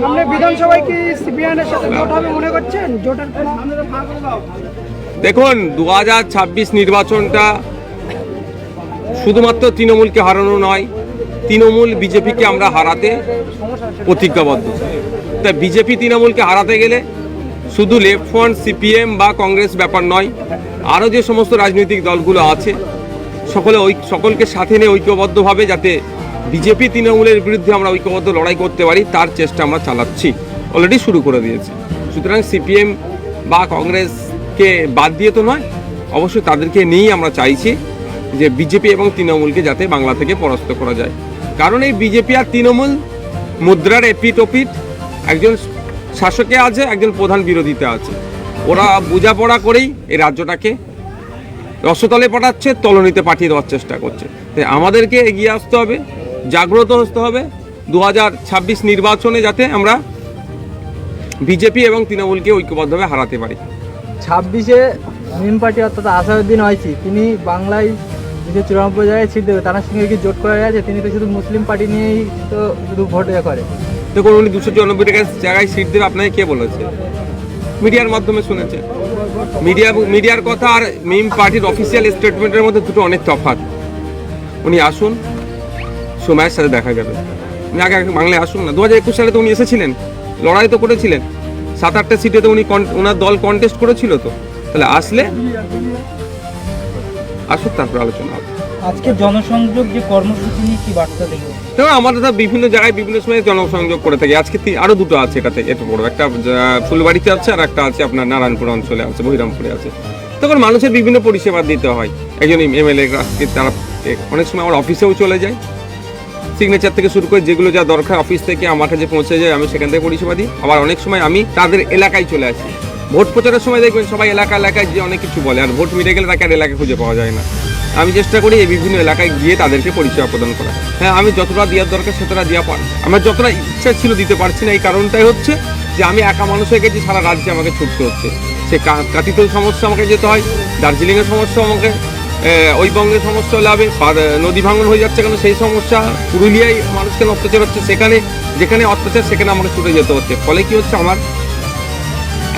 সামনে বিধানসভায় কি সিপিআইএর সাথে জোট হবে মনে করছেন? জোটের দেখুন দু হাজার ছাব্বিশ নির্বাচনটা শুধুমাত্র তৃণমূলকে হারানো নয়, তৃণমূল বিজেপিকে আমরা হারাতে প্রতিজ্ঞাবদ্ধ। তা বিজেপি তৃণমূলকে হারাতে গেলে শুধু লেফট ফ্রন্ট সিপিএম বা কংগ্রেস ব্যাপার নয়, আরও যে সমস্ত রাজনৈতিক দলগুলো আছে, সকলে ওই সকলকে সাথে নিয়ে ঐক্যবদ্ধভাবে যাতে বিজেপি তৃণমূলের বিরুদ্ধে আমরা ঐক্যবদ্ধ লড়াই করতে পারি, তার চেষ্টা আমরা চালাচ্ছি। অলরেডি শুরু করে দিয়েছি। সুতরাং সিপিএম বা কংগ্রেসকে বাদ দিয়ে তো নয়, অবশ্যই তাদেরকে নিয়েই আমরা চাইছি যে বিজেপি এবং তৃণমূলকে যাতে বাংলা থেকে পরাস্ত করা যায়। কারণ এই বিজেপি আর তৃণমূল মুদ্রার এপিট ওপিট একজন শাসকে আছে, একজন প্রধান বিরোধীতে আছে। ওরা বোঝাপড়া করেই এই রাজ্যটাকে রসতলে পাঠাচ্ছে, তলনিতে পাঠিয়ে দেওয়ার চেষ্টা করছে। তাই আমাদেরকে এগিয়ে আসতে হবে। জাগ্রত হতে হবে। দু ছাব্বিশ নির্বাচনে যাতে আমরা বিজেপি এবং তৃণমূলকে ঐক্যবদ্ধভাবে হারাতে পারি। ছাব্বিশে মিম পার্টি অর্থাৎ আসাদুদ্দিন ওয়াইসি তিনি বাংলায় যে চুরানব্বই জায়গায় সিট দেবে তার সঙ্গে কি জোট করা গেছে তিনি তো শুধু মুসলিম পার্টি নিয়েই তো শুধু ভোট ইয়ে করে। দেখুন উনি দুশো চুরানব্বই টাকা জায়গায় সিট দেবে আপনাকে কে বলেছে? মিডিয়ার মাধ্যমে শুনেছে। মিডিয়া মিডিয়ার কথা আর মিম পার্টির অফিসিয়াল স্টেটমেন্টের মধ্যে দুটো অনেক তফাৎ। উনি আসুন সময়ের সাথে দেখা যাবে। আগে বাংলায় আসুন না। দু হাজার একুশ সালে তো উনি এসেছিলেন। লড়াই তো করেছিলেন। সাত আটটা সিটে তো উনি ওনার দল কন্টেস্ট করেছিল তো। তাহলে আসলে আসুক তারপর আলোচনা হবে। আজকে জনসংযোগ যে কর্মসূচি নিয়ে কি বার্তা দেবে? দেখুন আমাদের তো বিভিন্ন জায়গায় বিভিন্ন সময় জনসংযোগ করে থাকি। আজকে তি- আরও দুটো আছে এটা থেকে একটু বড়। একটা ফুলবাড়িতে আছে আর একটা আছে আপনার নারায়ণপুর অঞ্চলে আছে বহিরামপুরে আছে। তখন মানুষের বিভিন্ন পরিষেবা দিতে হয়। একজন এমএলএ তারা অনেক সময় আমার অফিসেও চলে যায়। সিগনেচার থেকে শুরু করে যেগুলো যা দরকার অফিস থেকে আমার কাছে পৌঁছে যায়, আমি সেখান থেকে পরিষেবা দিই। আবার অনেক সময় আমি তাদের এলাকায় চলে আসি। ভোট প্রচারের সময় দেখবেন সবাই এলাকা এলাকায় যে অনেক কিছু বলে, আর ভোট মিটে গেলে তাকে আর এলাকায় খুঁজে পাওয়া যায় না। আমি চেষ্টা করি এই বিভিন্ন এলাকায় গিয়ে তাদেরকে পরিষেবা প্রদান করা হ্যাঁ আমি যতটা দেওয়ার দরকার সেতটা দেওয়া পার। আমার যতটা ইচ্ছা ছিল দিতে পারছি না, এই কারণটাই হচ্ছে যে আমি একা মানুষ হয়ে গেছি, সারা রাজ্যে আমাকে ছুটতে হচ্ছে। সে কা- কাটিতেও সমস্যা আমাকে যেতে হয়, দার্জিলিংয়ের সমস্যা আমাকে ওই বঙ্গের সমস্যা হলে হবে নদী ভাঙন হয়ে যাচ্ছে কেন? সেই সমস্যা পুরুলিয়ায় মানুষ কেন অত্যাচার হচ্ছে। সেখানে, যেখানে অত্যাচার, সেখানে আমাকে ছুটে যেতে হচ্ছে। ফলে কি হচ্ছে আমার?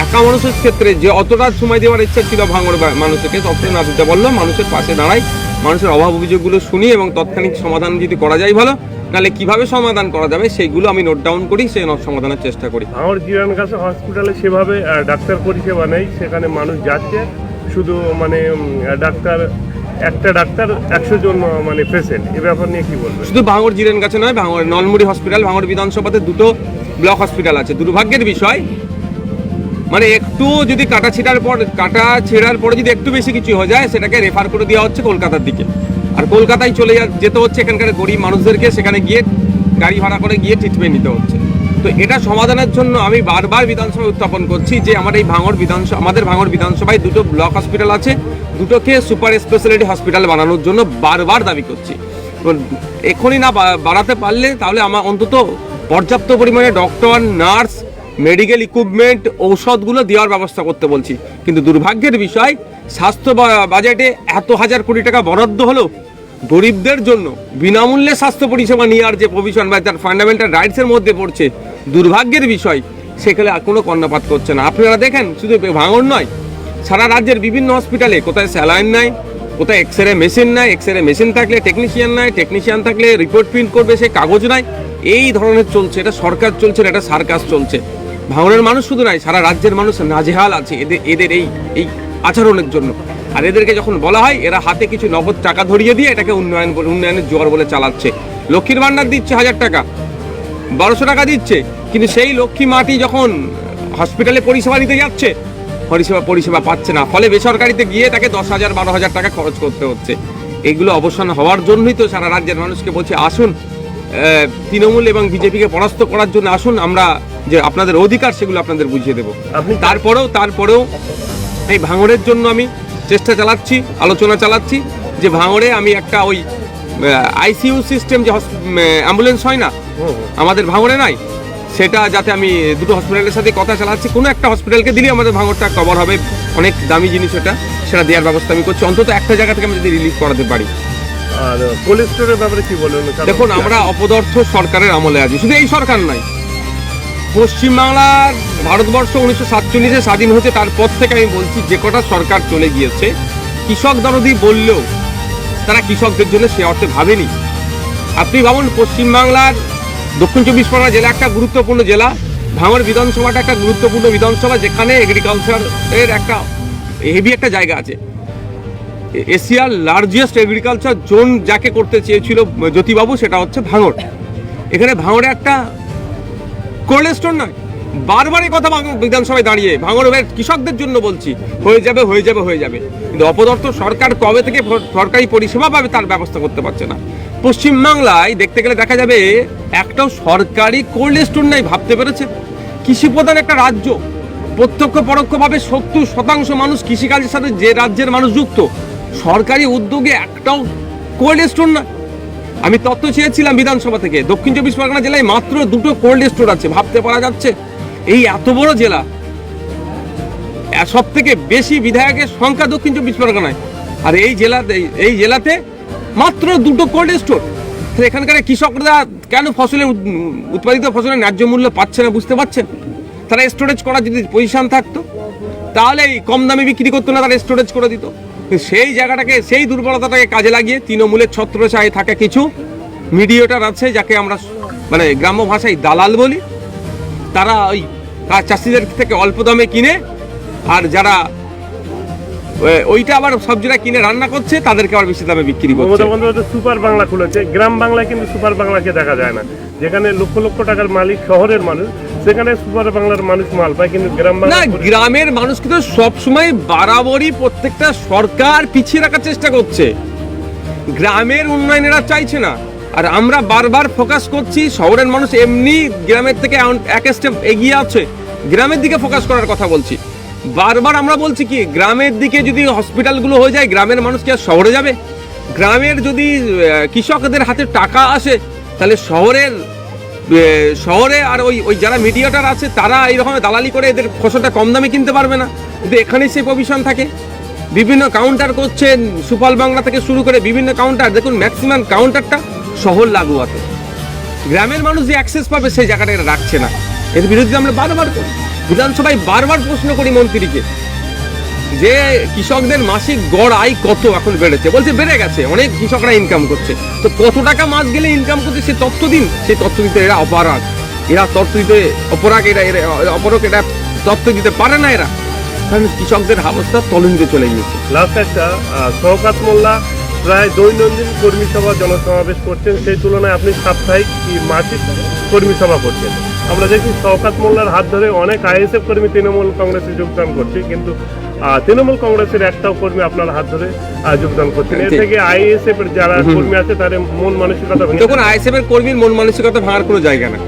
একা মানুষের ক্ষেত্রে যে অতটা সময় দেওয়ার ইচ্ছা ছিল ভাঙড় মানুষকে, ততটা না দিতে বলল মানুষের পাশে দাঁড়াই, মানুষের অভাব অভিযোগগুলো শুনি এবং তৎক্ষণিক সমাধান যদি করা যায় ভালো নাহলে কীভাবে সমাধান করা যাবে সেইগুলো আমি নোট ডাউন করি, সেই সমাধানের চেষ্টা করি। আমার জিরানগাছা হসপিটালে সেভাবে ডাক্তার পরিষেবা নেই। সেখানে মানুষ যাচ্ছে। শুধু মানে ডাক্তার একটা ডাক্তার একশো জন মানে পেশেন্ট এ ব্যাপার নিয়ে কি বলবেন? শুধু ভাঙড় জিরেন কাছে নয়, ভাঙড় নলমুড়ি হসপিটাল ভাঙড় বিধানসভাতে দুটো ব্লক হসপিটাল আছে। দুর্ভাগ্যের বিষয় মানে একটু যদি কাটা ছিটার পর, কাটা ছেঁড়ার পরে যদি একটু বেশি কিছু হয়ে যায়, সেটাকে রেফার করে দেওয়া হচ্ছে কলকাতার দিকে। আর কলকাতায় চলে যেতে হচ্ছে এখানকার গরিব মানুষদেরকে, সেখানে গিয়ে গাড়ি ভাড়া করে গিয়ে ট্রিটমেন্ট নিতে হচ্ছে। তো এটা সমাধানের জন্য আমি বারবার বিধানসভায় উত্থাপন করছি যে, আমার এই ভাঙড় বিধানসভা, আমাদের ভাঙড় বিধানসভায় দুটো ব্লক হসপিটাল আছে। দুটোকে সুপার স্পেশালিটি হসপিটাল বানানোর জন্য বারবার দাবি করছি। এখনই না বাড়াতে পারলে তাহলে আমার অন্তত পর্যাপ্ত পরিমাণে ডক্টর, নার্স, মেডিকেল ইকুইপমেন্ট, ঔষধগুলো দেওয়ার ব্যবস্থা করতে বলছি। কিন্তু দুর্ভাগ্যের বিষয়, স্বাস্থ্য বাজেটে এত হাজার কোটি টাকা বরাদ্দ হলো গরিবদের জন্য। বিনামূল্যে স্বাস্থ্য পরিষেবা নেওয়ার যে প্রভিশন বা তার ফান্ডামেন্টাল রাইটসের মধ্যে পড়ছে, দুর্ভাগ্যের বিষয়, সেখানে আর কোনো কর্ণপাত করছে না। আপনারা দেখেন, শুধু ভাঙন নয় সারা রাজ্যের বিভিন্ন হসপিটালে কোথায় স্যালাইন নাই, কোথায় এক্স রে মেশিন নাই এক্স রে মেশিন থাকলে টেকনিশিয়ান নাই টেকনিশিয়ান থাকলে রিপোর্ট প্রিন্ট করবে, সে কাগজ নাই। এই ধরনের চলছে, এটা সরকার চলছে, এটা সার্কাস চলছে। ভাঙনের মানুষ শুধু নাই, সারা রাজ্যের মানুষ নাজেহাল আছে, এদের এদের এই এই আচরণের জন্য। আর এদেরকে যখন বলা হয়, এরা হাতে কিছু নগদ টাকা ধরিয়ে দিয়ে এটাকে উন্নয়ন, উন্নয়নের জোয়ার বলে চালাচ্ছে। লক্ষ্মীর ভাণ্ডার দিচ্ছে হাজার টাকা, বারোশো টাকা দিচ্ছে, কিন্তু সেই লক্ষ্মী মাটি যখন হসপিটালে পরিষেবা দিতে যাচ্ছে পরিষেবা পরিষেবা পাচ্ছে না। ফলে বেসরকারিতে গিয়ে তাকে দশ হাজার বারো হাজার টাকা খরচ করতে হচ্ছে। এগুলো অবসান হওয়ার জন্যই তো সারা রাজ্যের মানুষকে বলছি আসুন তৃণমূল এবং বিজেপিকে পরাস্ত করার জন্য আসুন আমরা যে আপনাদের অধিকার সেগুলো আপনাদের বুঝিয়ে দেবো। আপনি তারপরেও তারপরেও এই ভাঙড়ের জন্য আমি চেষ্টা চালাচ্ছি আলোচনা চালাচ্ছি যে ভাঙড়ে আমি একটা ওই আইসিইউ সিস্টেম যে অ্যাম্বুলেন্স হয় না? আমাদের ভাঙড়ে নাই? সেটা যাতে আমি দুটো হসপিটালের সাথে কথা চালাচ্ছি। কোনো একটা হসপিটালকে দিলেই আমাদের ভাঙড়টা কভার হবে। অনেক দামি জিনিস এটা। সেটা দেওয়ার ব্যবস্থা আমি করছি। অন্তত একটা জায়গা থেকে আমি যদি রিলিজ করাতে পারি। আর ব্যাপারে কি বলবেন? দেখুন আমরা অপদার্থ সরকারের আমলে আছি। শুধু এই সরকার নয়। পশ্চিমবাংলার ভারতবর্ষ উনিশশো সাতচল্লিশে স্বাধীন হয়েছে। তারপর থেকে আমি বলছি যে কটা সরকার চলে গিয়েছে কৃষক দরদি বললেও তারা কৃষকদের জন্য সে অর্থে ভাবেনি। আপনি ভাবুন পশ্চিমবাংলার দক্ষিণ চব্বিশ পরগনা জেলা একটা গুরুত্বপূর্ণ জেলা। ভাঙড় বিধানসভাটা একটা গুরুত্বপূর্ণ বিধানসভা, যেখানে এগ্রিকালচারের একটা হেভি একটা জায়গা আছে। এশিয়ার লার্জেস্ট এগ্রিকালচার জোন যাকে করতে চেয়েছিল জ্যোতিবাবু, সেটা হচ্ছে ভাঙড়। এখানে ভাঙড়ে একটা কোল্ড স্টোর নয় বারবার কথা বিধানসভায় দাঁড়িয়ে ভাঙড়ের কৃষকদের জন্য বলছি, হয়ে যাবে হয়ে যাবে হয়ে যাবে। কিন্তু অপদর্থ সরকার কবে থেকে সরকারি পরিষেবা পাবে তার ব্যবস্থা করতে পারছে না? পশ্চিমবাংলায় দেখতে গেলে দেখা যাবে একটাও সরকারি কোল্ড স্টোর নেই, ভাবতে পেরেছে কৃষি প্রধান একটা রাজ্য। প্রত্যক্ষ পরোক্ষভাবে সত্তর শতাংশ মানুষ কৃষিকাজের সাথে যে রাজ্যের মানুষ যুক্ত, সরকারি উদ্যোগে একটাও কোল্ড স্টোর না আমি তথ্য চেয়েছিলাম বিধানসভা থেকে। দক্ষিণ চব্বিশ পরগনা জেলায় মাত্র দুটো কোল্ড স্টোর আছে, ভাবতে পারা যাচ্ছে। এই এত বড় জেলা। সব থেকে বেশি বিধায়কের সংখ্যা দক্ষিণ চব্বিশ পরগনায়। আর এই জেলাতে এই জেলাতে মাত্র দুটো কোল্ড স্টোর এখানকার কৃষকরা কেন ফসলের উৎপাদিত ফসলের ন্যায্য মূল্য পাচ্ছে না বুঝতে পারছেন? তারা স্টোরেজ করার যদি পজিশন থাকতো, তাহলে এই কম দামে বিক্রি করতো না, তারা স্টোরেজ করে দিত। সেই জায়গাটাকে, সেই দুর্বলতাটাকে কাজে লাগিয়ে তৃণমূলের ছত্রছায় থাকা কিছু মিডিয়েটার আছে, যাকে আমরা মানে গ্রাম্য ভাষায় দালাল বলি। তারা ওই চাষিদের থেকে অল্প দামে কিনে আর যারা ওই- ওইটা আবার সবজিটা কিনে রান্না করছে তাদেরকে আবার বেশি দামে বিক্রি করছে। সুপার বাংলা খুলেছে। গ্রাম বাংলায় কিন্তু সুপার বাংলাকে দেখা যায় না। যেখানে লক্ষ লক্ষ টাকার মালিক শহরের মানুষ সেখানে সুপার বাংলার মানুষ মাল পায় কিন্তু গ্রাম না গ্রামের মানুষকে তো সবসময় বাড়াবাড়ি প্রত্যেকটা সরকার পিছিয়ে রাখার চেষ্টা করছে। গ্রামের উন্নয়ন এরা চাইছে না। আর আমরা বারবার ফোকাস করছি, শহরের মানুষ এমনি গ্রামের থেকে এক স্টেপ এগিয়ে আছে, গ্রামের দিকে ফোকাস করার কথা বলছি। বারবার আমরা বলছি কি, গ্রামের দিকে যদি হসপিটালগুলো হয়ে যায়, গ্রামের মানুষ কি আর শহরে যাবে? গ্রামের যদি কৃষকদের হাতে টাকা আসে, তাহলে শহরের শহরে আর ওই ওই যারা মিডিয়াটার আছে, তারা এইরকম দালালি করে এদের ফসলটা কম দামে কিনতে পারবে না। কিন্তু এখানেই সেই প্রভিশন থাকে। বিভিন্ন কাউন্টার করছেন, সুফল বাংলা থেকে শুরু করে বিভিন্ন কাউন্টার দেখুন ম্যাক্সিমাম কাউন্টারটা শহর লাগোয়াতে। গ্রামের মানুষ যে অ্যাক্সেস পাবে সেই জায়গাটা এরা রাখছে না। এর বিরুদ্ধে আমরা বারবার করি বিধানসভায় বারবার প্রশ্ন করি মন্ত্রীকে যে কৃষকদের মাসিক গড় আয় কত এখন বেড়েছে? বলছে বেড়ে গেছে, অনেক কৃষকরা ইনকাম করছে। তো কত টাকা মাস গেলে ইনকাম করছে সে তথ্য দিন, সেই তথ্য দিতে এরা অপরাধ। এরা তথ্য দিতে অপরাগ, এরা অপরক, এরা তথ্য দিতে পারে না এরা। কারণ কৃষকদের অবস্থা তলনিতে চলে গিয়েছে। লাস্ট একটা শওকাত মোল্লা প্রায় দৈনন্দিন কর্মী সভা জনসমাবেশ করছেন। সেই তুলনায় আপনি সাপ্তাহিক কি মাসিক কর্মী সভা করছেন? আমরা দেখি শওকাত মোল্লার হাত ধরে অনেক আইএসএফ কর্মী তৃণমূল কংগ্রেসে যোগদান করছে কিন্তু তৃণমূল কংগ্রেসের একটাও কর্মী আপনার হাত ধরে যোগদান করছেন। এর থেকে আইএসএফ এর যারা কর্মী আছে তাদের মন মানসিকতা তখন আইএসএফ এর কর্মীর মন মানসিকতা ভাঙার কোনো জায়গা না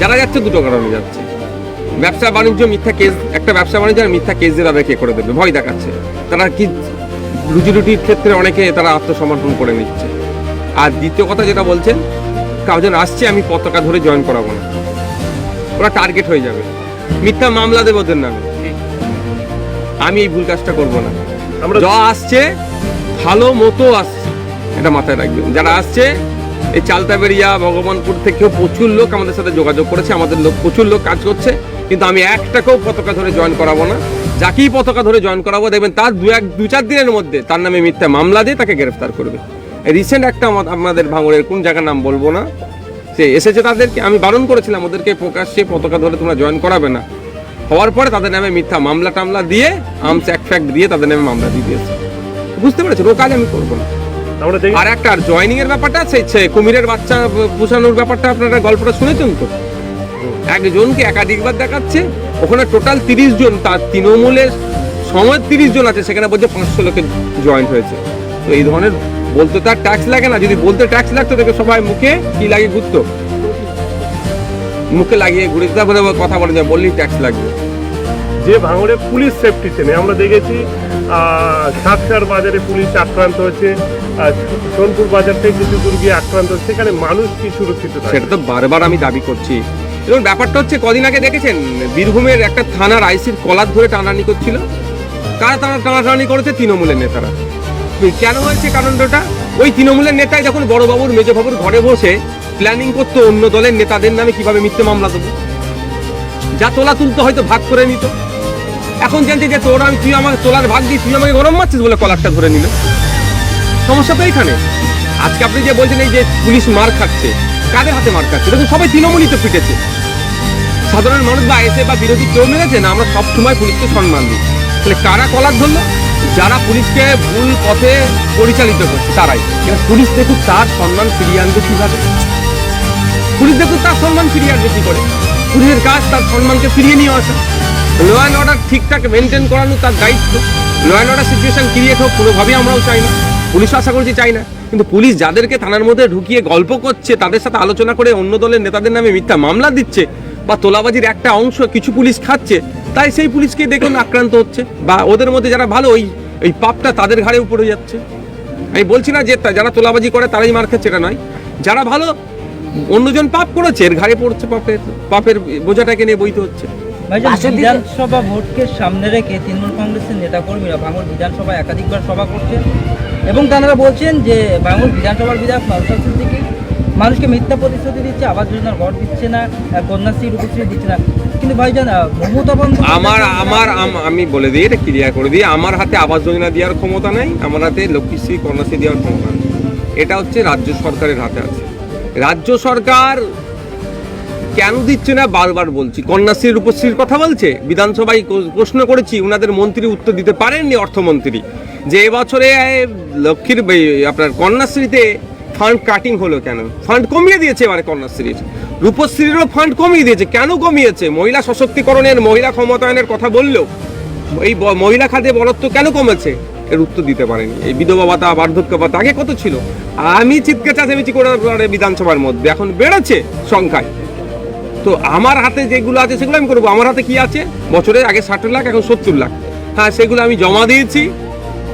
যারা যাচ্ছে দুটো কারণে যাচ্ছে। ব্যবসা বাণিজ্য মিথ্যা কেস একটা ব্যবসা বাণিজ্য আর মিথ্যা কেস দিয়ে তাদেরকে করে দেবে? ভয় দেখাচ্ছে। তারা কি রুজি রুটির ক্ষেত্রে অনেকে তারা আত্মসমর্পণ করে নিচ্ছে। আর দ্বিতীয় কথা যেটা বলছেন কাউজন আসছে আমি পতাকা ধরে জয়েন করাবো না। ওরা টার্গেট হয়ে যাবে। মিথ্যা মামলা দেবে ওদের নামে। আমি এই ভুল কাজটা করব না। আমরা যা আসছে ভালো মতো আসছে। এটা মাথায় রাখবেন। যারা আসছে এই চালতাবেরিয়া ভগবানপুর থেকেও প্রচুর লোক আমাদের সাথে যোগাযোগ করেছে। আমাদের লোক প্রচুর লোক কাজ করছে। কিন্তু আমি একটাকেও পতাকা ধরে জয়েন করাবো না। যাকেই পতাকা ধরে জয়েন করাবো দেখবেন তার দু এক দু চার দিনের মধ্যে তার নামে মিথ্যা মামলা দিয়ে তাকে গ্রেফতার করবে। রিসেন্ট একটা আমা- আমাদের ভাঙড়ের কোন জায়গার নাম বলব না সে এসেছে তাদেরকে আমি বারণ করেছিলাম ওদেরকে প্রকাশ্যে পতাকা ধরে তোমরা জয়েন করাবে না। হওয়ার পরে তাদের নামে মিথ্যা মামলা টামলা দিয়ে আর্মস অ্যাক্ট ফ্যাক্ট দিয়ে তাদের নামে মামলা দিয়ে দিয়েছে। বুঝতে পেরেছেন ও কাজ আমি করব না। আর একটা আর জয়নিং এর ব্যাপারটা আছে সে কুমিরের বাচ্চা পোষানোর ব্যাপারটা আপনারা গল্পটা শুনেছেন তো। একজনকে একাধিকবার দেখাচ্ছে ওখানে টোটাল তিরিশ জন তার তৃণমূলের সময় তিরিশ জন আছে সেখানে বলছে পাঁচশো লোকের জয়েন্ট হয়েছে। তো এই ধরনের বলতে তার ট্যাক্স লাগে না যদি বলতে ট্যাক্স লাগতো দেখে সবাই মুখে কি লাগে ঘুরতো? মুখে লাগিয়ে ঘুরে তারপরে কথা বলে যায় বললেই ট্যাক্স লাগবে। যে ভাঙড়ে পুলিশ সেফটিতে নেই আমরা দেখেছি আহ, সাতটার বাজারে পুলিশ আক্রান্ত আহ, সোনপুর বাজার থেকে কিছু দূর গিয়ে আক্রান্ত হচ্ছে সেখানে মানুষ কি সুরক্ষিত সেটা তো বারবার আমি দাবি করছি। এবং ব্যাপারটা হচ্ছে, কদিন আগে দেখেছেন? বীরভূমের একটা থানার আইসির কলার ধরে টানানি করছিল। কারা টানা টানাটানি করেছে? তৃণমূলের নেতারা। কেন হয়েছে কারণটা? ওই তৃণমূলের নেতাই যখন বড়বাবুর, মেজবাবুর ঘরে বসে প্ল্যানিং করতো, অন্য দলের নেতাদের নামে কীভাবে মিথ্যে মামলা দেবো? যা তোলা তুলতো হয়তো ভাগ করে নিত। এখন জানছে যে তোর আমি, তুই আমাকে তোলার ভাগ দিই তুই আমাকে গরম মারছিস বলে কলারটা ধরে নিল। সমস্যা তো এখানে। আজকে আপনি যে বলছেন এই যে পুলিশ মার খাচ্ছে, কাদের হাতে মার খাচ্ছে? দেখুন, সবাই তৃণমূলই তো পিটেছে। সাধারণ মানুষ বা এসে বা বিরোধী কেউ মেরেছে না, আমরা সবসময় পুলিশকে সম্মান দিই। তাহলে কারা কলার ধরলো? যারা পুলিশকে ভুল পথে পরিচালিত করছে, তারাই। পুলিশ দেখুক তার সম্মান ফিরিয়ে আনবে কীভাবে? পুলিশ দেখুক তার সম্মান ফিরিয়ে আনবে কি করে? পুলিশের কাজ তার সম্মানকে ফিরিয়ে নিয়ে আসা। ল অ্যান্ড অর্ডার ঠিকঠাক মেনটেন করানো তার দায়িত্ব। Law and order situation create হোক, কোনোভাবেই আমরাও চাই না। পুলিশ আশা করছি চাই না। কিন্তু পুলিশ যাদেরকে থানার মধ্যে ঢুকিয়ে গল্প করছে, তাদের সাথে আলোচনা করে অন্য দলের নেতাদের নামে মিথ্যা মামলা দিচ্ছে বা তোলাবাজির একটা অংশ কিছু পুলিশ খাচ্ছে তাই সেই পুলিশকে দেখুন আক্রান্ত হচ্ছে। বা ওদের মধ্যে যারা ভালো ওই ওই পাপটা তাদের ঘাড়েও পড়ে যাচ্ছে। আমি বলছি না যে তা- যারা তোলাবাজি করে তারাই মার খাচ্ছে এটা নয়। যারা ভালো অন্যজন পাপ করেছে এর ঘাড়ে পড়ছে পাপের পাপের বোঝাটাকে নিয়ে বইতে হচ্ছে। বিধানসভা ভোটকে সামনে রেখে তৃণমূল কংগ্রেসের নেতাকর্মীরা ভাঙড় বিধানসভায় একাধিকবার সভা করছেন এবং তারা বলছেন যে ভাঙড় বিধানসভার বিধায়ক মানুষকে মিথ্যা প্রতিশ্রুতি দিচ্ছে আবাস যোজনার ঘর দিচ্ছে না কন্যাশ্রী রূপশ্রী দিচ্ছে না। কিন্তু ভাইজান আহ, মমতা আমার আমার আমি বলে দিই এটা ক্লিয়ার করে দিই আমার হাতে আবাস যোজনা দেওয়ার ক্ষমতা নেই আমার হাতে লক্ষ্মীশ্রী কন্যাশ্রী দেওয়ার ক্ষমতা নেই। এটা হচ্ছে রাজ্য সরকারের হাতে আছে। রাজ্য সরকার কেন দিচ্ছে না? বারবার বলছি কন্যাশ্রীর রূপশ্রীর কথা বলছে? বিধানসভায় প্রশ্ন করেছি ওনাদের মন্ত্রী উত্তর দিতে পারেননি অর্থমন্ত্রী। যে এবছরে লক্ষ্মীর আপনার কন্যাশ্রীতে ফান্ড কাটিং হলো কেন? ফান্ড কমিয়ে দিয়েছে এবারে কন্যাশ্রীর রূপশ্রীরও ফান্ড কমিয়ে দিয়েছে। কেন কমিয়েছে? মহিলা সশক্তিকরণের, মহিলা ক্ষমতায়নের কথা বললেও এই মহিলা খাতে বলত্ব কেন কমেছে? এর উত্তর দিতে পারেনি। এই বিধবা ভাতা, বার্ধক্য ভাতা, আগে কত ছিল? আমি চিৎকার চাচামেচি করে বিধানসভার মধ্যে। এখন বেড়েছে সংখ্যায়। তো আমার হাতে যেগুলো আছে, সেগুলো আমি করব। আমার হাতে কি আছে? বছরে আগে ষাট লাখ, এখন সত্তর লাখ। হ্যাঁ সেগুলো আমি জমা দিয়েছি।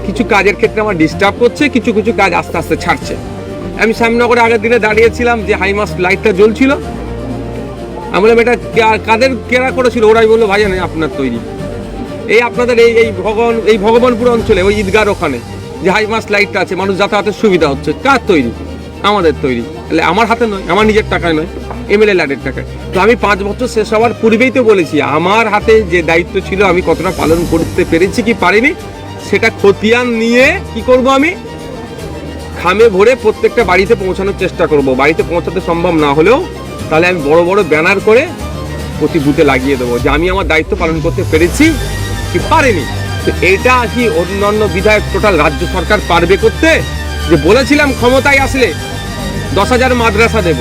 কিছু কাজের ক্ষেত্রে আমার ডিস্টার্ব করছে, কিছু কিছু কাজ আস্তে আস্তে ছাড়ছে। আমি শ্যামনগরে আগের দিনে দাঁড়িয়েছিলাম যে হাইমাস লাইটটা জ্বলছিল। আমি বললাম, এটা কাদের কেরা করেছিল? ওরাই বলল, ভাই জানে আপনার তৈরি। এই আপনাদের এই এই ভগবান এই ভগবানপুর অঞ্চলে, ওই ঈদগার ওখানে যে হাইমাস লাইটটা আছে, মানুষ যাতায়াতের সুবিধা হচ্ছে। কার তৈরি? আমাদের তৈরি। তাহলে আমার হাতে নয়, আমার নিজের টাকায় নয়, এমএলএ ল্যাডের টাকায়। তো আমি পাঁচ বছর শেষ হওয়ার পূর্বেই তো বলেছি, আমার হাতে যে দায়িত্ব ছিল, আমি কতটা পালন করতে পেরেছি কি পারিনি, সেটা খতিয়ান নিয়ে কি করব আমি? খামে ভরে প্রত্যেকটা বাড়িতে পৌঁছানোর চেষ্টা করব। বাড়িতে পৌঁছাতে সম্ভব না হলেও তাহলে আমি বড় বড় ব্যানার করে প্রতি বুথে লাগিয়ে দেবো যে আমি আমার দায়িত্ব পালন করতে পেরেছি কি পারেনি। তো এইটা কি অন্যান্য বিধায়ক টোটাল রাজ্য সরকার পারবে করতে? যে বলেছিলাম ক্ষমতায় আসলে দশ হাজার মাদ্রাসা দেব।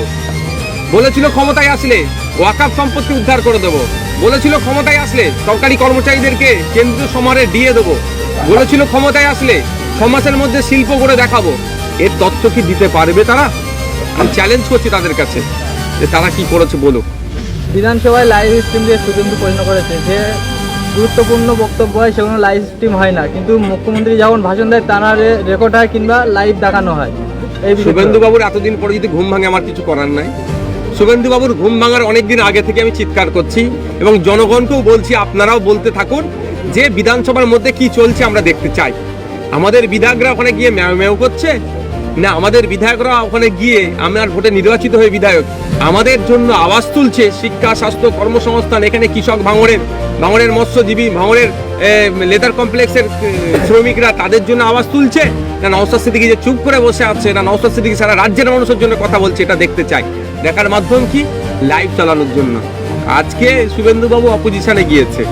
বলেছিল ক্ষমতায় আসলে ওয়াকাফ সম্পত্তি উদ্ধার করে দেবো। বলেছিল ক্ষমতায় আসলে সরকারি কর্মচারীদেরকে কেন্দ্রীয় সমারে দিয়ে দেবো। বলেছিল ক্ষমতায় আসলে সমাজের মধ্যে শিল্প করে দেখাবো। এর তথ্য কি দিতে পারবে তারা? আমি চ্যালেঞ্জ করছি তাদের কাছে যে তারা কি করেছে বলুক। বিধানসভায় লাইভ স্ট্রিম দিয়ে শুভেন্দু প্রশ্ন করেছে যে গুরুত্বপূর্ণ বক্তব্য হয় সেগুলো লাইভ স্ট্রিম হয় না কিন্তু মুখ্যমন্ত্রী যখন ভাষণ দেয় তারা রেকর্ড হয় কিংবা লাইভ দেখানো হয়। এই শুভেন্দু বাবুর এতদিন পরে যদি ঘুম ভাঙে আমার কিছু করার নাই। শুভেন্দু বাবুর ঘুম ভাঙার অনেকদিন আগে থেকে আমি চিৎকার করছি এবং জনগণকেও বলছি আপনারাও বলতে থাকুন যে বিধানসভার মধ্যে কি চলছে আমরা দেখতে চাই। আমাদের বিধায়করা ওখানে গিয়ে ম্যাও ম্যাও করছে না, আমাদের বিধায়করা ওখানে গিয়ে আমার ভোটে নির্বাচিত হয়ে বিধায়ক। আমাদের জন্য আওয়াজ তুলছে শিক্ষা, স্বাস্থ্য, কর্মসংস্থান, এখানে কৃষক ভাঙড়ের ভাঙড়ের মৎস্যজীবী, ভাঙড়ের লেদার কমপ্লেক্সের শ্রমিকরা তাদের জন্য আওয়াজ তুলছে। না নওসাদ সিদ্দিকি যে চুপ করে বসে আছে, না নওসাদ সিদ্দিকি সারা রাজ্যের মানুষের জন্য কথা বলছে, এটা দেখতে চাই। দেখার মাধ্যম কি? লাইভ চালানোর জন্য। আজকে শুভেন্দুবাবু অপোজিশনে গিয়েছে।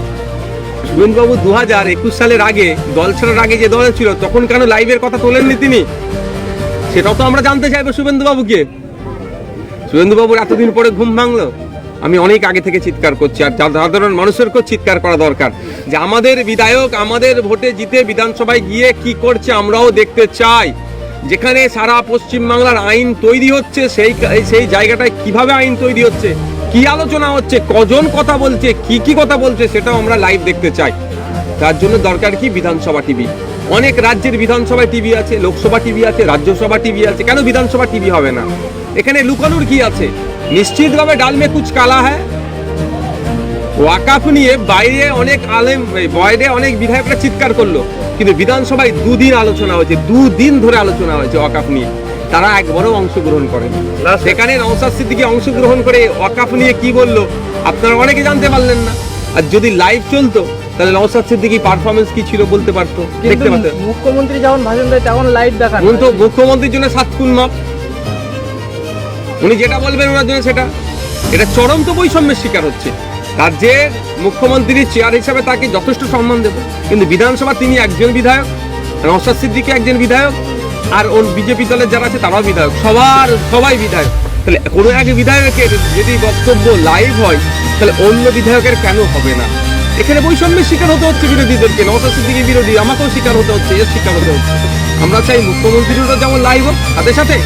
শুভেন্দুবাবু দু হাজার একুশ সালের আগে, দল ছাড়ার আগে যে দলে ছিল, তখন কেন লাইভের কথা তোলেননি তিনি? সেটাও তো আমরা জানতে চাইব শুভেন্দুবাবুকে। শুভেন্দুবাবুর এতদিন পরে ঘুম ভাঙলো। আমি অনেক আগে থেকে চিৎকার করছি, আর সাধারণ মানুষেরকেও চিৎকার করা দরকার যে আমাদের বিধায়ক, আমাদের ভোটে জিতে বিধানসভায় গিয়ে কি করছে আমরাও দেখতে চাই। যেখানে সারা পশ্চিমবাংলার আইন তৈরি হচ্ছে, সেই সেই জায়গাটায় কীভাবে আইন তৈরি হচ্ছে, কি আলোচনা হচ্ছে, কজন কথা বলছে, কি কি কথা বলছে, সেটাও আমরা লাইভ দেখতে চাই। তার জন্য দরকার কি বিধানসভা টিভি? অনেক রাজ্যের বিধানসভায় টিভি আছে লোকসভা টিভি আছে রাজ্যসভা টিভি আছে। কেন বিধানসভা টিভি হবে না? এখানে লুকানোর কি আছে? নিশ্চিতভাবে ডাল মে কুচ কালা হ্যায়। ওয়াকাফ নিয়ে বাইরে অনেক আলেম বাইরে অনেক বিধায়করা চিৎকার করল। কিন্তু বিধানসভায় দুদিন আলোচনা হয়েছে দুদিন ধরে আলোচনা হয়েছে ওয়াকাফ নিয়ে। তারা একবারও অংশগ্রহণ করেন। সেখানে নওসাদ সিদ্দিকি অংশগ্রহণ করে ওয়াকাফ নিয়ে কি বলল আপনারা অনেকে জানতে পারলেন না। আর যদি লাইভ চলতো তাহলে নওসাদ সিদ্দিকি পারফরমেন্স কি ছিল বলতে পারতো? কিন্তু দেখতে পারতেন মুখ্যমন্ত্রী যখন ভাষণ দেয় তখন লাইভ দেখান। উনি তো মুখ্যমন্ত্রীর জন্য সাত খুন মাপ। উনি যেটা বলবেন ওনার জন্য সেটা। এটা চরম তো বৈষম্যের শিকার হচ্ছে। রাজ্যের মুখ্যমন্ত্রীর চেয়ার হিসাবে তাকে যথেষ্ট সম্মান দেব। কিন্তু বিধানসভা তিনি একজন বিধায়ক নওশাদ সিদ্দিকি একজন বিধায়ক আর ওর বিজেপি দলের যারা আছে তারাও বিধায়ক। সবার সবাই বিধায়ক। তাহলে কোনো এক বিধায়কের যদি বক্তব্য লাইভ হয় তাহলে অন্য বিধায়কের কেন হবে না? এখানে বৈষম্যের শিকার হতে হচ্ছে বিরোধীদেরকে। নওশাদ সিদ্দিকি বিরোধী আমাকেও শিকার হতে হচ্ছে এর শিকার হতে হচ্ছে। আমরা চাই মুখ্যমন্ত্রীরও যেমন লাইভ হোক সাথে সাথে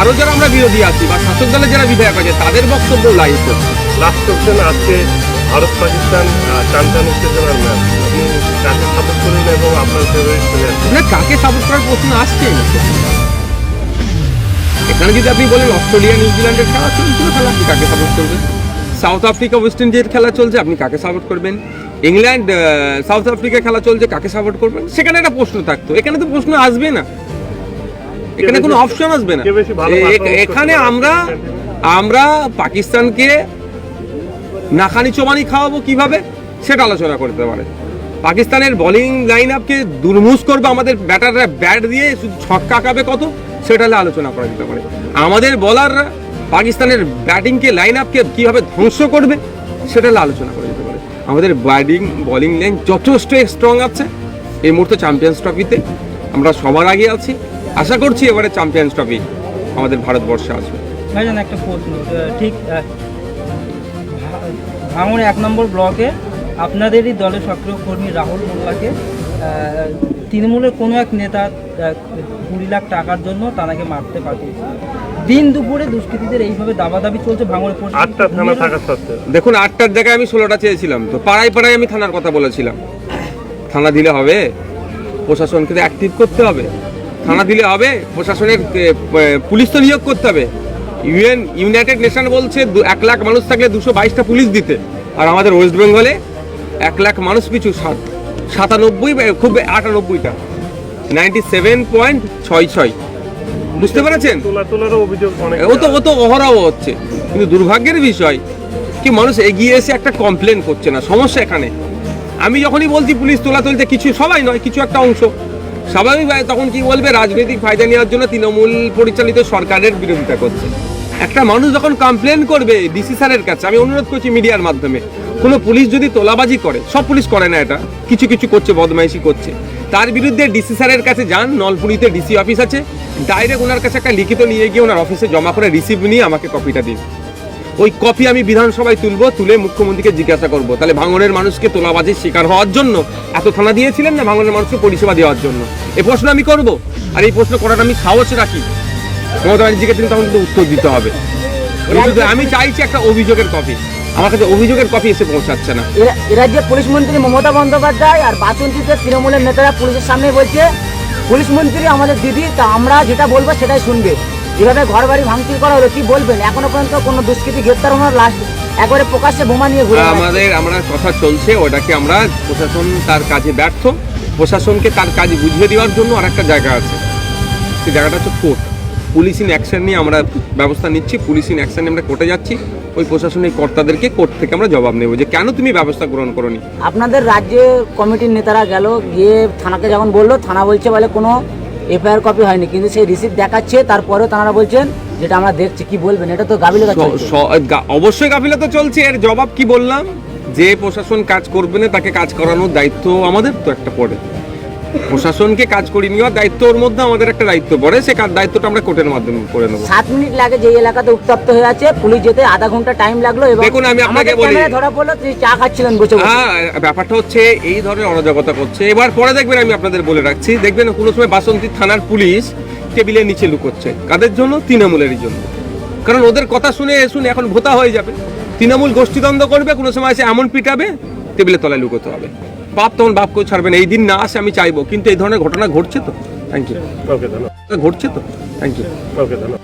আরও যারা আমরা বিরোধী আছি বা শাসক দলের যারা বিধায়ক আছে তাদের বক্তব্য লাইভ হোক। লাস্ট কোশ্চেন আজকে ভারত পাকিস্তান চান উত্তেজনার ম্যাচ। আপনি কাকে সাপোর্ট করবেন এবং আপনার ফেভারিট প্লেয়ার না কাকে সাপোর্ট করার প্রশ্ন আসছে। এখানে যদি আপনি বলেন অস্ট্রেলিয়া নিউজিল্যান্ডের খেলা চলছিল তাহলে আপনি কাকে সাপোর্ট করবেন? সাউথ আফ্রিকা ওয়েস্ট ইন্ডিজের খেলা চলছে আপনি কাকে সাপোর্ট করবেন? ইংল্যান্ড সাউথ আফ্রিকা খেলা চলছে কাকে সাপোর্ট করবেন? সেখানে একটা প্রশ্ন থাকতো। এখানে তো প্রশ্ন আসবে না। এখানে কোনো অপশন আসবে না। এখানে আমরা আমরা পাকিস্তানকে নাখানি চোবানি খাওয়াবো কীভাবে? সেটা আলোচনা করতে পারে। পাকিস্তানের বোলিং লাইন আপকে দুর্মুষ করবে আমাদের ব্যাটাররা। ব্যাট দিয়ে শুধু ছক্কা কাবে কত? সেটা আলোচনা করা যেতে পারে। আমাদের বলাররা পাকিস্তানের ব্যাটিংকে লাইন আপকে কীভাবে ধ্বংস করবে, সেটা আলোচনা করা যেতে পারে। আমাদের ব্যাটিং বোলিং লাইন যথেষ্ট স্ট্রং আছে। এই মুহূর্তে চ্যাম্পিয়ন্স ট্রফিতে আমরা সবার আগে আছি। আশা করছি এবারে চ্যাম্পিয়ন্স ট্রফি আমাদের ভারতবর্ষে আসবে। ভাইজান, একটা প্রশ্ন ঠিক ভাঙড় এক নম্বর ব্লকে আপনাদেরই দলের সক্রিয় কর্মী রাহুল মোল্লাকে তৃণমূলের কোনো এক নেতা কুড়ি লাখ টাকার জন্য তানাকে মারতে পাঠিয়েছে দিন দুপুরে দুষ্কৃতীদের এইভাবে দাবাদাবি চলছে ভাঙড়ে আটটা থানা গম্ভীর- থাকা সত্ত্বেও। দেখুন আটটার জায়গায় আমি ষোলোটা চেয়েছিলাম তো পাড়ায় পাড়ায় আমি থানার কথা বলেছিলাম। থানা দিলে হবে প্রশাসনকে তো অ্যাক্টিভ করতে হবে। থানা দিলে হবে প্রশাসনের পুলিশ তো নিয়োগ করতে হবে। ইউএন ইউনাইটেড নেশন বলছে দু- এক লাখ মানুষ থাকলে দুশো বাইশটা পুলিশ দিতে। আর আমাদের ওয়েস্ট বেঙ্গলে এক লাখ মানুষ পিছু সাত সাতানব্বই খুব আটানব্বইটা। নাইনটি সেভেন পয়েন্ট ছয় ছয়। বুঝতে পেরেছেন? তোলা তোলারও অভিযোগ অনেক ও তো ও তো অহরাও হচ্ছে। কিন্তু দুর্ভাগ্যের বিষয় কি মানুষ এগিয়ে এসে একটা কমপ্লেন করছে না? সমস্যা এখানে। আমি যখনই বলছি পুলিশ তোলা তুলতে কিছু সবাই নয় কিছু একটা অংশ। স্বাভাবিক তখন কি বলবে? রাজনৈতিক ফায়দা নেওয়ার জন্য তৃণমূল পরিচালিত সরকারের বিরোধিতা করছে। একটা মানুষ যখন কমপ্লেন করবে ডিসি স্যারের কাছে আমি অনুরোধ করছি মিডিয়ার মাধ্যমে কোনো পুলিশ যদি তোলাবাজি করে সব পুলিশ করে না এটা কিছু কিছু করছে বদমাইশি করছে। তার বিরুদ্ধে ডিসি স্যারের কাছে যান নলপুরিতে ডিসি অফিস আছে। ডাইরেক্ট ওনার কাছে একটা লিখিত নিয়ে গিয়ে ওনার অফিসে জমা করে রিসিভ নিয়ে আমাকে কপিটা দিন। ওই কপি আমি বিধানসভায় তুলবো তুলে মুখ্যমন্ত্রীকে জিজ্ঞাসা করব। তাহলে ভাঙনের মানুষকে তোলাবাজির শিকার হওয়ার জন্য এত থানা দিয়েছিলেন না ভাঙনের মানুষকে পরিষেবা দেওয়ার জন্য? এই প্রশ্ন আমি করব? আর এই প্রশ্ন করাটা আমি সাহস রাখি। মমতা ব্যানার্জিকে তিনি তখন কিন্তু উত্তর দিতে হবে। আমি চাইছি একটা অভিযোগের কপি আমার কাছে অভিযোগের কপি এসে পৌঁছাচ্ছে না। এরা- এরাজ্যে পুলিশ মন্ত্রী মমতা বন্দ্যোপাধ্যায় আর বাসন্তীতে তৃণমূলের নেতারা পুলিশের সামনে বলছে পুলিশ মন্ত্রী আমাদের দিদি, তা আমরা যেটা বলব সেটাই শুনবে। এভাবে ঘর বাড়ি ভাঙচুর করা হলো, কি বলবেন? এখনও পর্যন্ত কোনো দুষ্কৃতি গ্রেপ্তার হওয়ার লাস্ট একবারে প্রকাশ্যে বোমা নিয়ে ঘুরে আমাদের, আমরা কথা চলছে, ওটাকে আমরা প্রশাসন তার কাজে ব্যর্থ। প্রশাসনকে তার কাজ বুঝিয়ে দেওয়ার জন্য আর একটা জায়গা আছে। সেই জায়গাটা হচ্ছে কোর্ট। পুলিশ ইন অ্যাকশন নিয়ে আমরা ব্যবস্থা নিচ্ছি পুলিশ ইন অ্যাকশন আমরা কোর্টে যাচ্ছি। ওই প্রশাসনিক কর্তাদেরকে কোর্ট থেকে আমরা জবাব নেব যে কেন তুমি ব্যবস্থা গ্রহণ করনি। আপনাদের রাজ্য কমিটির নেতারা গেল গিয়ে থানাকে যখন বলল থানা বলছে বলে কোনো এফআইআর কপি হয়নি। কিন্তু সেই রিসিপ্ট দেখাচ্ছে তারপরেও তারা বলছেন যেটা আমরা দেখছি কি বলবেন? এটা তো গাবিলে স- স- গা- অবশ্যই গাফিলতা চলছে। এর জবাব কি বললাম? যে প্রশাসন কাজ করবে না তাকে কাজ করানোর দায়িত্ব আমাদের তো একটা পড়ে। প্রশাসনকে কাজ করিয়ে নেওয়ার দায়িত্ব ওর মধ্যে আমাদের একটা দায়িত্ব পড়ে সে দায়িত্বটা আমরা কোর্টের মাধ্যমে করে নেব। সাত মিনিট লাগে যে এলাকাতে উত্তপ্ত হয়ে আছে পুলিশ যেতে আধা ঘণ্টা টাইম লাগল এবং দেখুন, আমি আপনাকে বলি। ধরা পড়ল তিনি চা খাচ্ছিলেন বসে বসে। হ্যাঁ ব্যাপারটা হচ্ছে এই ধরনের অরাজকতা করছে। এবার পরে দেখবেন আমি আপনাদের বলে রাখছি দেখবেন কোনো সময় বাসন্তী থানার পুলিশ টেবিলের নিচে লুকোচ্ছে। কাদের জন্য? তৃণমূলেরই জন্য। কারণ ওদের কথা শুনে শুনে এখন ভোতা হয়ে যাবে। তৃণমূল গোষ্ঠীদ্বন্দ্ব করবে কোনো সময় এসে এমন পিটাবে টেবিলের তলায় লুকোতে হবে। বাপ তখন বাপকেও ছাড়বেন এই দিন না আসে আমি চাইব কিন্তু এই ধরনের ঘটনা ঘটছে তো। থ্যাংক ইউ ঘটছে তো। থ্যাংক ইউ ওকে ধন্যবাদ।